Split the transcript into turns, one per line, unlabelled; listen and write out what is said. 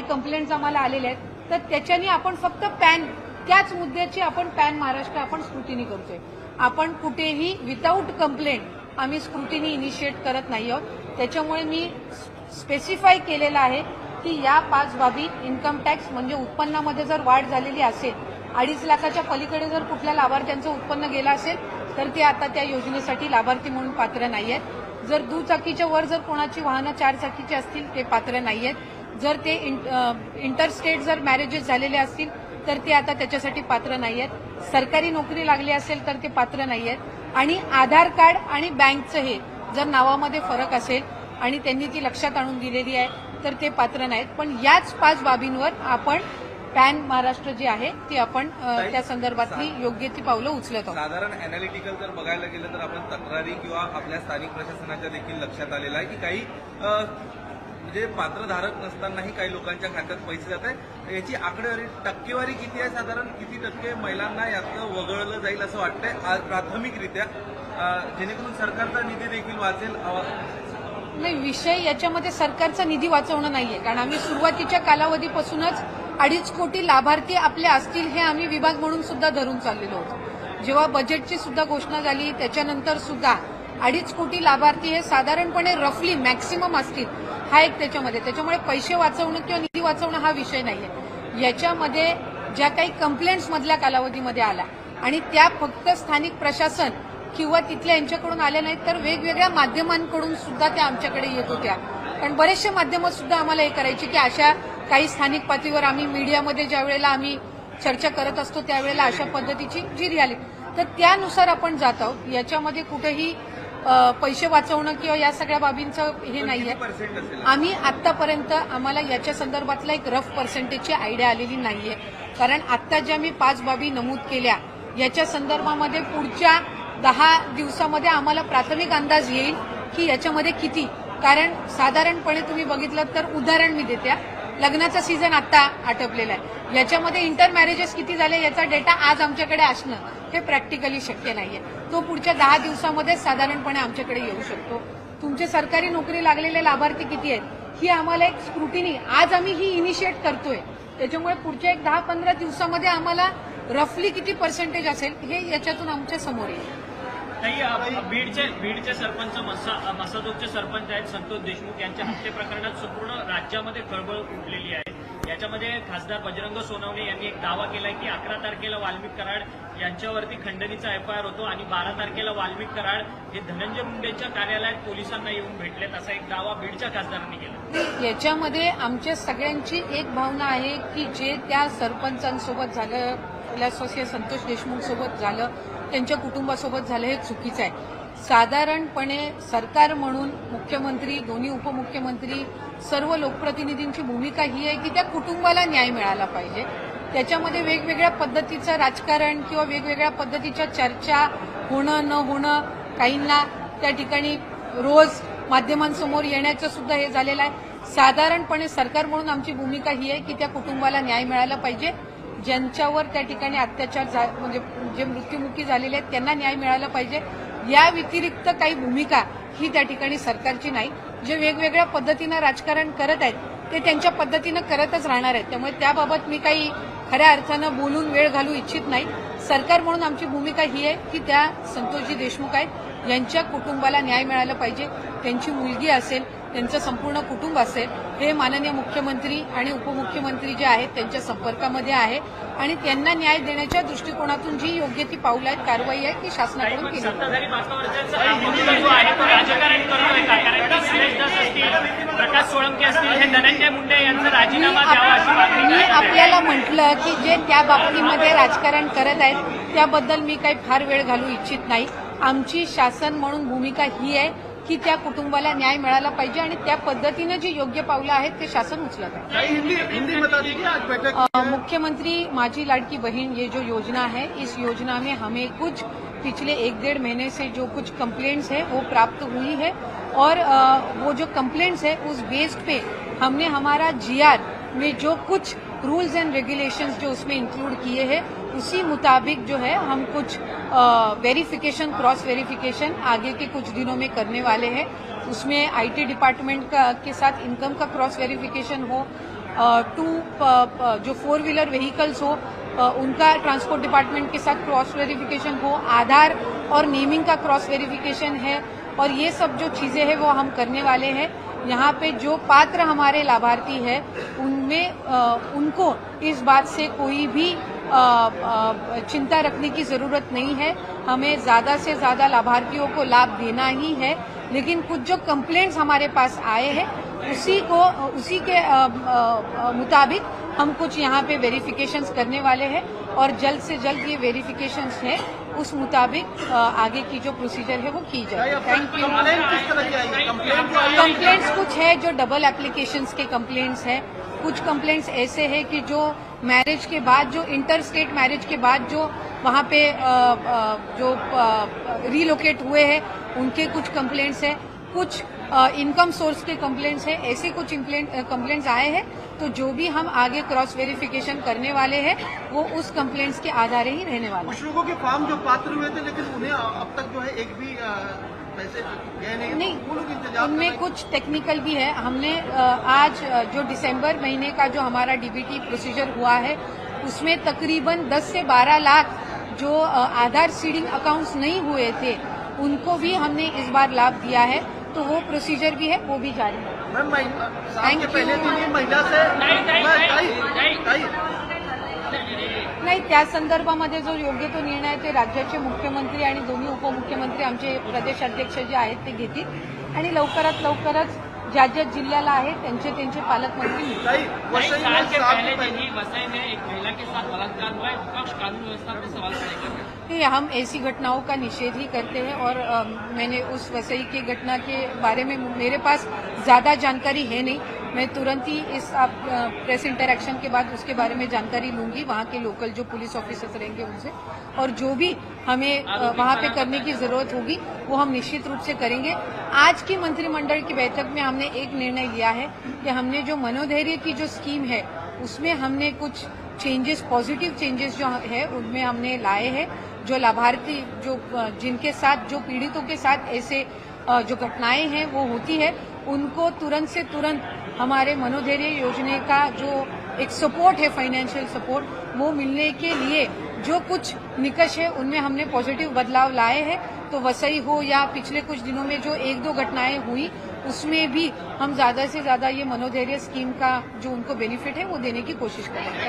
काही कंप्लेंट्स आम्हाला आलेल्या आहेत तर त्याच्याने आपण फक्त पॅन त्याच मुद्द्याची आपण पॅन महाराष्ट्र आपण स्क्रुटिनी करतोय. आपण कुठेही विदाऊट कंप्लेंट आम्ही स्क्रुटिनी इनिशिएट करत नाही आहोत. त्याच्यामुळे मी स्पेसिफाय केलेलं आहे की या पाच बाबी इन्कम टॅक्स म्हणजे उत्पन्नामध्ये जर वाढ झालेली असेल अडीच लाखाच्या पलीकडे जर कुठल्या लाभार्थ्यांचं उत्पन्न गेलं असेल तर ते आता त्या योजनेसाठी लाभार्थी म्हणून पात्र नाही आहेत जर दुचाकीच्या वर जर कोणाची वाहनं चारचाकीची असतील ते पात्र नाही आहेत जर ते इंटरस्टेट जर मॅरेजेस झालेले असतील तर ते आता त्याच्यासाठी पात्र नाही आहेत सरकारी नोकरी लागली असेल तर ते पात्र नाही आहेत आणि आधार कार्ड आणि बँकचं हे जर नावामध्ये फरक असेल आणि त्यांनी ती लक्षात आणून दिलेली आहे तर ते पात्र नाहीत पण याच पाच बाबींवर आपण पॅन महाराष्ट्र जे आहे ते आपण त्या संदर्भातली योग्य ती पावलं उचलत आहोत.
साधारण अनालिटिकल जर बघायला गेलं तर आपण तक्रारी किंवा आपल्या स्थानिक प्रशासनाच्या देखील लक्षात आलेलं आहे की काही म्हणजे पात्रधारक नसतानाही काही लोकांच्या खात्यात पैसे जात आहे याची आकडेवारी टक्केवारी किती आहे? साधारण किती टक्के महिलांना यातलं वगळलं जाईल असं वाटतंय? आज प्राथमिकरित्या. जेणेकरून सरकारचा निधी देखील वाचेल
नाही विषय याच्यामध्ये सरकारचा निधी वाचवणं नाहीये. कारण आम्ही सुरुवातीच्या कालावधीपासूनच अडीच कोटी लाभार्थी आपले असतील हे आम्ही विभाग म्हणून सुद्धा धरून चाललेलो होतो. जेव्हा बजेटची सुद्धा घोषणा झाली त्याच्यानंतर सुद्धा अडीच कोटी लाभार्थी हे साधारणपणे रफली मॅक्सिमम असतील हा एक त्याच्यामध्ये. त्याच्यामुळे पैसे वाचवणं किंवा निधी वाचवणं हा विषय नाहीये. याच्यामध्ये ज्या काही कंप्लेंट्स मधल्या कालावधीमध्ये आल्या आणि त्या फक्त स्थानिक प्रशासन किंवा तिथल्या यांच्याकडून आल्या नाहीत तर वेगवेगळ्या माध्यमांकडून सुद्धा त्या आमच्याकडे येत होत्या. कारण बरेचसे माध्यमं सुद्धा आम्हाला हे करायची की अशा काही स्थानिक पातळीवर आम्ही मीडियामध्ये ज्या वेळेला आम्ही चर्चा करत असतो त्यावेळेला अशा पद्धतीची जी रियालिटी तर त्यानुसार आपण जात आहोत. याच्यामध्ये कुठेही पैसे वाचवणं किंवा या सगळ्या बाबींचं हे नाहीये.
पर्सेंट असेल
आम्ही आतापर्यंत आम्हाला याच्या संदर्भातला एक रफ पर्सेंटेजची आयडिया आलेली नाहीये. कारण आता ज्या मी पाच बाबी नमूद केल्या याच्या संदर्भामध्ये पुढच्या दहा दिवसामध्ये आम्हाला प्राथमिक अंदाज येईल की याच्यामध्ये किती. कारण साधारणपणे तुम्ही बघितलं तर उदाहरण मी देत्या लग्नाचा सीझन आता आटपलेला आहे. याच्यामध्ये इंटर मॅरेजेस किती झाले याचा डेटा आज आमच्याकडे असणं हे प्रॅक्टिकली शक्य नाहीये. तो पुढच्या दहा दिवसामध्ये साधारणपणे आमच्याकडे येऊ शकतो. तुमचे सरकारी नोकरी लागलेले लाभार्थी किती आहेत ही आम्हाला एक स्क्रुटिनी आज आम्ही ही इनिशिएट करतोय. त्याच्यामुळे पुढच्या एक दहा पंधरा दिवसामध्ये आम्हाला रफली किती पर्सेंटेज असेल हे याच्यातून आमच्यासमोर येईल.
काही बीडचे बीडचे सरपंच मस्सा मसाजोगचे सरपंच आहेत संतोष देशमुख यांच्या हत्ये प्रकरणात संपूर्ण राज्यामध्ये खळबळ उठलेली आहे. याच्यामध्ये खासदार बजरंग सोनवणे यांनी एक दावा केलाय की अकरा तारखेला वाल्मिक कराड यांच्यावरती खंडणीचा एफआयआर होतो आणि बारा तारखेला वाल्मिक कराड हे धनंजय मुंडेंच्या कार्यालयात पोलिसांना येऊन भेटलेत असा एक दावा बीडच्या खासदारांनी केला
याच्यामध्ये आमच्या सगळ्यांची एक भावना आहे की जे त्या सरपंचांसोबत झालं असोसिएट संतोष देशमुखसोबत झालं त्यांच्या कुटुंबासोबत झालं हे चुकीचं आहे. साधारणपणे सरकार म्हणून मुख्यमंत्री दोन्ही उपमुख्यमंत्री सर्व लोकप्रतिनिधींची भूमिका ही आहे की त्या कुटुंबाला न्याय मिळाला पाहिजे. त्याच्यामध्ये वेगवेगळ्या पद्धतीचं राजकारण किंवा वेगवेगळ्या पद्धतीच्या चर्चा होणं न होणं काहींना त्या ठिकाणी रोज माध्यमांसमोर येण्याचं सुद्धा हे झालेलं आहे. साधारणपणे सरकार म्हणून आमची भूमिका ही आहे की त्या कुटुंबाला न्याय मिळाला पाहिजे. ज्यांच्यावर त्या ठिकाणी अत्याचार झा- म्हणजे जे मृत्युमुखी झालेले आहेत त्यांना न्याय मिळाला पाहिजे. या व्यतिरिक्त काही भूमिका ही त्या ठिकाणी सरकारची नाही. जे वेगवेगळ्या पद्धतीनं राजकारण करत आहेत ते त्यांच्या पद्धतीनं करतच राहणार आहेत. त्यामुळे त्याबाबत मी काही खऱ्या अर्थानं बोलून वेळ घालू इच्छित नाही. सरकार म्हणून आमची भूमिका ही आहे की त्या संतोषजी देशमुख आहेत. यांच्या कुटुंबाला न्याय मिळाला पाहिजे. त्यांची मुलगी असेल त्यांचं संपूर्ण कुटुंब असेल हे माननीय मुख्यमंत्री आणि उपमुख्यमंत्री जे आहेत त्यांच्या संपर्कामध्ये आहे. आणि त्यांना न्याय देण्याच्या दृष्टिकोनातून जी योग्य ती पावलं आहेत कारवाई आहे ती शासनाकडून केली मी. आपल्याला म्हटलं की जे त्या बाबतीमध्ये राजकारण करत आहेत त्याबद्दल मी काही फार वेळ घालू इच्छित नाही. आमची शासन म्हणून भूमिका ही आहे की त्या कुटुंबाला न्याय मिळाला पाहिजे आणि त्या पद्धतीनं जी योग्य पावलं आहेत ते शासन उचलत आहे.
हिंदी हिंदी में बता दीजिए आज बैठक
अ, मुख्यमंत्री माझी लाड़की बहन ये जो योजना है इस योजना में हमें कुछ पिछले एक डेढ़ महीने से जो कुछ कंप्लेंट्स है वो प्राप्त हुई है। और वो जो कंप्लेंट्स है उस बेस्ड पे हमने हमारा जीआर में जो कुछ रूल्स एंड रेगुलेशंस जो उसमें इंक्लूड किए हैं उसी मुताबिक जो है, हम कुछ वेरिफिकेशन क्रॉस वेरिफिकेशन आगे के कुछ दिनों में करने वाले हैं। उसमें आईटी डिपार्टमेंट का, के साथ इनकम का क्रॉस वेरिफिकेशन हो टू जो फोर व्हीलर व्हीकल्स हो उनका ट्रांसपोर्ट डिपार्टमेंट के साथ क्रॉस वेरिफिकेशन हो, आधार और नेमिंग का क्रॉस वेरिफिकेशन है, और ये सब जो चीज़ें हैं, वो हम करने वाले हैं। यहाँ पे जो पात्र हमारे लाभार्थी है, उनमें उनको इस बात से कोई भी चिंता रखने की ज़रूरत नहीं है। हमें ज़्यादा से ज़्यादा लाभार्थियों को लाभ देना ही है लेकिन कुछ जो कंप्लेंट्स हमारे पास आए हैं उसी को उसी के मुताबिक हम कुछ यहाँ पे वेरिफिकेशंस करने वाले हैं और जल्द से जल्द ये वेरिफिकेशंस है उस मुताबिक आगे की जो प्रोसीजर है वो की जाए। थैंक यू कंप्लेंट्स कुछ है जो डबल एप्लीकेशंस के कंप्लेंट्स है। कुछ कंप्लेंट्स ऐसे हैं कि जो मैरिज के बाद, जो इंटर स्टेट मैरिज के बाद जो वहाँ पे जो रिलोकेट हुए हैं, उनके कुछ कंप्लेंट्स हैं। कुछ इनकम सोर्स के कंप्लेंट्स हैं ऐसे कुछ कंप्लेंट्स आए हैं तो जो भी हम आगे क्रॉस वेरिफिकेशन करने वाले हैं वो उस कंप्लेंट्स के आधार ही रहने वाले हैं।
कुछ लोगों के फॉर्म जो पात्र हुए थे लेकिन उन्हें अब तक जो है एक भी अ, पैसे गए नहीं
नहीं
इंतज़ार कर
उनमें कुछ टेक्निकल भी है। हमने आज जो दिसंबर महीने का जो हमारा डीबीटी प्रोसीजर हुआ है उसमें तकरीबन 10 से 12 लाख जो आधार सीडिंग अकाउंट्स नहीं हुए थे उनको भी हमने इस बार लाभ दिया है। तो वो प्रोसीजर भी है वो भी जारी है
मैम महिला शाम
Thank
के
you.
पहले दिन ही महिला से
नहीं, नहीं,
मैं-
नहीं,
ताई,
नहीं।
ताई,
नाही त्या संदर्भामध्ये जो योग्य तो निर्णय आहे ते राज्याचे मुख्यमंत्री आणि दोन्ही उपमुख्यमंत्री आमचे प्रदेशाध्यक्ष जे आहेत ते घेतील आणि लवकरात लवकरच ज्या ज्या जिल्ह्याला आहेत त्यांचे त्यांचे पालकमंत्री
वसई
साल
में
के
शाम
पहले
के
दिन
पहले
ही वसई में एक महिला के साथ बलात्कार हुआ है विपक्ष कानून व्यवस्था पर सवाल खड़े कर रहे हैं।
नहीं, हम ऐसी घटनाओं का निषेध ही करते हैं और अ, मैंने उस वसई की घटना के बारे में मेरे पास ज़्यादा जानकारी है नहीं। मैं तुरंत ही इस आप प्रेस इंटरेक्शन के बाद उसके बारे में जानकारी लूँगी वहाँ के लोकल जो पुलिस ऑफिसर्स रहेंगे उनसे। और जो भी हमें वहाँ पे करने की ज़रूरत होगी वो हम निश्चित रूप से करेंगे। आज की मंत्रिमंडल की बैठक में हमने एक निर्णय लिया है कि हमने जो मनोधैर्य की जो स्कीम है उसमें हमने कुछ चेंजेस पॉजिटिव चेंजेस जो है, उनमें हमने लाए हैं, जो लाभार्थी, जो जिनके साथ, जो पीड़ितों के साथ ऐसे जो घटनाएँ हैं, वो होती है, उनको तुरंत से तुरंत हमारे मनोधैर्य योजना का जो एक सपोर्ट है फाइनेंशियल सपोर्ट वो मिलने के लिए जो कुछ निकष है, उनमें हमने पॉजिटिव बदलाव लाए हैं। तो वसई हो या पिछले कुछ दिनों में जो एक दो घटनाएँ हुई, उसमें भी हम ज़्यादा से ज़्यादा ये मनोधैर्य स्कीम का जो उनको बेनिफिट है, वो देने की कोशिश करेंगे